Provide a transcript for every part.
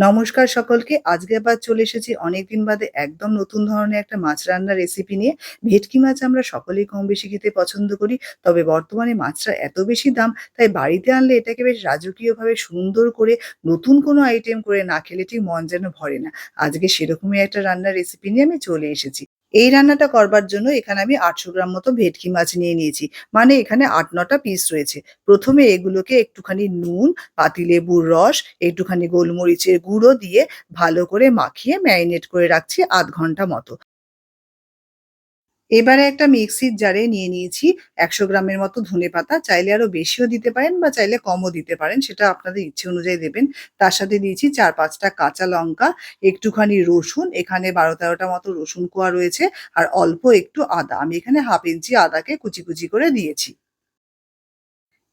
নমস্কার সকলকে। আজকে আবার চলে এসেছি অনেকদিন বাদে একদম নতুন ধরনের একটা মাছ রান্নার রেসিপি নিয়ে। ভেটকি মাছ আমরা সকলেই কম-বেশি খেতে পছন্দ করি। তবে বর্তমানে মাছটা এত বেশি দাম, তাই বাড়িতে আনলে এটাকে বেশ রাজকীয়ভাবে সুন্দর করে নতুন কোনো আইটেম করে না খেলে ঠিক মন যেন ভরে না। আজকে সেরকমই একটা রান্নার রেসিপি নিয়ে আমি চলে এসেছি। এই রান্নাটা করবার জন্য এখানে আমি ৮০০ গ্রাম মতো ভেটকি মাছ নিয়ে নিয়েছি। মানে এখানে আট নটা পিস রয়েছে। প্রথমে এগুলোকে একটুখানি নুন, পাতিলেবুর রস, একটুখানি গোলমরিচের গুঁড়ো দিয়ে ভালো করে মাখিয়ে ম্যারিনেট করে রাখছি আধ ঘণ্টা মতো। এবারে একটা মিক্সির জারে নিয়ে নিয়েছি ১০০ গ্রামের মতো ধনে পাতা চাইলে আরও বেশিও দিতে পারেন বা চাইলে কমও দিতে পারেন। সেটা আপনাদের ইচ্ছে অনুযায়ী দেবেন। তার সাথে দিয়েছি চার পাঁচটা কাঁচা লঙ্কা, একটুখানি রসুন, এখানে বারো তেরোটা মতো রসুন কোয়া রয়েছে আর অল্প একটু আদা। আমি এখানে ১/২ ইঞ্চি আদাকে কুচি, কুচি করে দিয়েছি।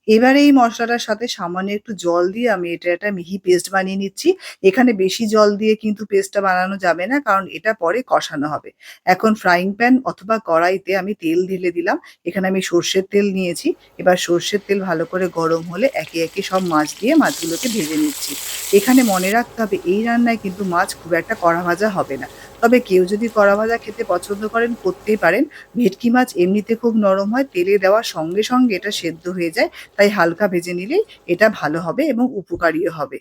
এবারে এই মশলাটার সাথে সামান্য একটু জল দিয়ে আমি এটা একটা মিহি পেস্ট বানিয়ে নিচ্ছি। এখানে বেশি জল দিয়ে কিন্তু পেস্টটা বানানো যাবে না কারণ এটা পরে কষানো হবে। এখন ফ্রাইং প্যান অথবা কড়াইতে আমি তেল ঢেলে দিলাম। এখানে আমি সর্ষের তেল নিয়েছি। এবার সর্ষের তেল ভালো করে গরম হলে একে, একে সব মাছ দিয়ে মাছগুলোকে ভেজে নিচ্ছি। এখানে মনে রাখতে হবে এই রান্নায় কিন্তু মাছ খুব একটা কড়া ভাজা হবে না। তবে কেউ যদি কড়া ভাজা খেতে পছন্দ করেন করতেই পারেন। ভেটকি মাছ এমনিতে খুব নরম হয়। তেলে দেওয়ার সঙ্গে, সঙ্গে এটা সেদ্ধ হয়ে যায়। তাই হালকা ভেজে নিলেই এটা ভালো হবে এবং উপকারীও হবে।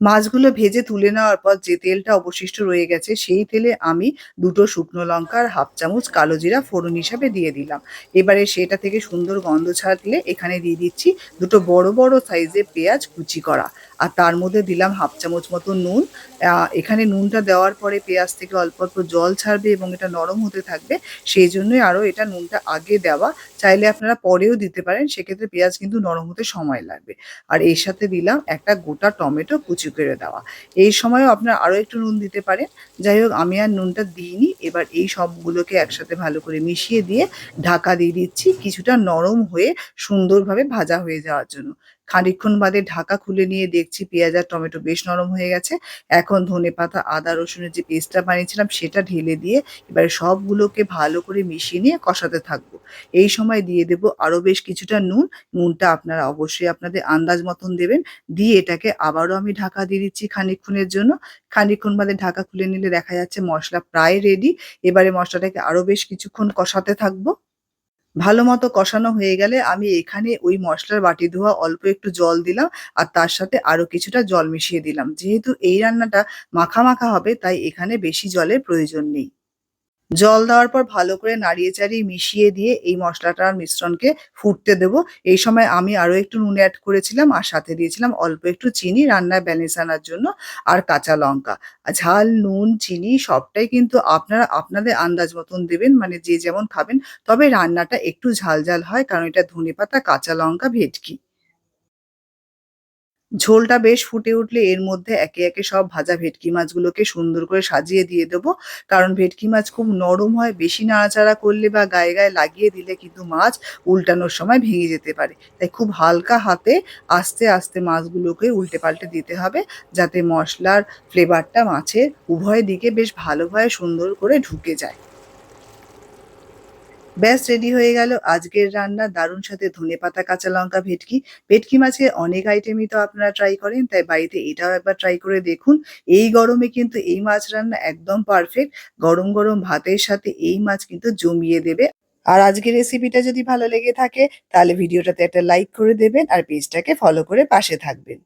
মাছগুলো ভেজে তুলে নেওয়ার পর যে তেলটা অবশিষ্ট রয়ে গেছে সেই তেলে আমি দুটো শুকনো লঙ্কা আর ১/২ চামচ কালো জিরা ফোড়ন হিসাবে দিয়ে দিলাম। এবারে সেটা থেকে সুন্দর গন্ধ ছাড়লে এখানে দিয়ে দিচ্ছি দুটো বড়, বড় সাইজের পেঁয়াজ কুচি করা। আর তার মধ্যে দিলাম ১/২ চামচ মতো নুন। এখানে নুনটা দেওয়ার পরে পেঁয়াজ থেকে অল্প, অল্প জল ছাড়বে এবং এটা নরম হতে থাকবে। সেই জন্যই আরও এটা নুনটা আগে দেওয়া। চাইলে আপনারা পরেও দিতে পারেন। সেক্ষেত্রে পেঁয়াজ কিন্তু নরম হতে সময় লাগবে। আর এর সাথে দিলাম একটা গোটা টমেটো কুচি করে দেওয়া। এই সময়ও আপনার আরও একটু নুন দিতে পারেন। যাই হোক, আমি আর নুনটা দিইনি। এবার এই সবগুলোকে একসাথে ভালো করে মিশিয়ে দিয়ে ঢাকা দিয়ে দিচ্ছি কিছুটা নরম হয়ে সুন্দরভাবে ভাজা হয়ে যাওয়ার জন্য। খানিকক্ষণ বাদে ঢাকা খুলে নিয়ে দেখছি পেঁয়াজ আর টমেটো বেশ নরম হয়ে গেছে। এখন ধনেপাতা, আদা, রসুনের যে পেস্টটা বানিয়েছিলাম সেটা ঢেলে দিয়ে এবারে সবগুলোকে ভালো করে মিশিয়ে নিয়ে কষাতে থাকব। এই সময় দিয়ে দেব আরও বেশ কিছুটা নুন। নুনটা আপনারা অবশ্যই আপনাদের আন্দাজ মতন দেবেন। দিয়ে এটাকে আবারও আমি ঢাকা দিয়ে দিচ্ছি খানিকক্ষণের জন্য। খানিকক্ষণ বাদে ঢাকা খুলে নিলে দেখা যাচ্ছে মশলা প্রায় রেডি। এবারে মশলাটাকে আরও বেশ কিছুক্ষণ কষাতে থাকব। ভালো মতো কষানো হয়ে গেলে আমি এখানে ওই মশলার বাটি ধোয়া অল্প একটু জল দিলাম আর তার সাথে আরও কিছুটা জল মিশিয়ে দিলাম। যেহেতু এই রান্নাটা মাখা, মাখা হবে তাই এখানে বেশি জলের প্রয়োজন নেই। জল দেওয়ার পর ভালো করে নাড়িয়ে চাড়িয়ে মিশিয়ে দিয়ে এই মশলাটার মিশ্রণকে ফুটতে দেবো। এই সময় আমি আরও একটু নুন অ্যাড করেছিলাম আর সাথে দিয়েছিলাম অল্প একটু চিনি রান্নায় ব্যালেন্স আনার জন্য আর কাঁচা লঙ্কা। ঝাল, নুন, চিনি সবটাই কিন্তু আপনারা আপনাদের আন্দাজ মতন দেবেন মানে যে যেমন খাবেন। তবে রান্নাটা একটু ঝাল, ঝাল হয় কারণ এটা ধনেপাতা, কাঁচা লঙ্কা, ভেটকি। ঝোলটা বেশ ফুটে উঠলে এর মধ্যে একে, একে সব ভাজা ভেটকি মাছগুলোকে সুন্দর করে সাজিয়ে দিয়ে দেবো। কারণ ভেটকি মাছ খুব নরম হয়। বেশি নাড়াচাড়া করলে বা গায়ে, গায়ে লাগিয়ে দিলে কিন্তু মাছ উল্টানোর সময় ভেঙে যেতে পারে। তাই খুব হালকা হাতে আস্তে, আস্তে মাছগুলোকে উল্টে-পাল্টে দিতে হবে যাতে মসলার ফ্লেভারটা মাছের উভয় দিকে বেশ ভালোভাবে সুন্দর করে ঢুকে যায়। ব্যাস রেডি হয়ে গেল আজকের রান্না দারুণ সাথে ধনেপাতা, কাঁচা লঙ্কা, ভেটকি। ভেটকি মাছের অনেক আইটেমই তো আপনারা ট্রাই করেন তাই বাড়িতে এটাও একবার ট্রাই করে দেখুন। এই গরমে কিন্তু এই মাছ রান্না একদম পারফেক্ট। গরম, গরম ভাতের সাথে এই মাছ কিন্তু জমিয়ে দেবে। আর আজকের রেসিপিটা যদি ভালো লেগে থাকে তাহলে ভিডিওটাতে একটা লাইক করে দেবেন আর পেজটাকে ফলো করে পাশে থাকবেন।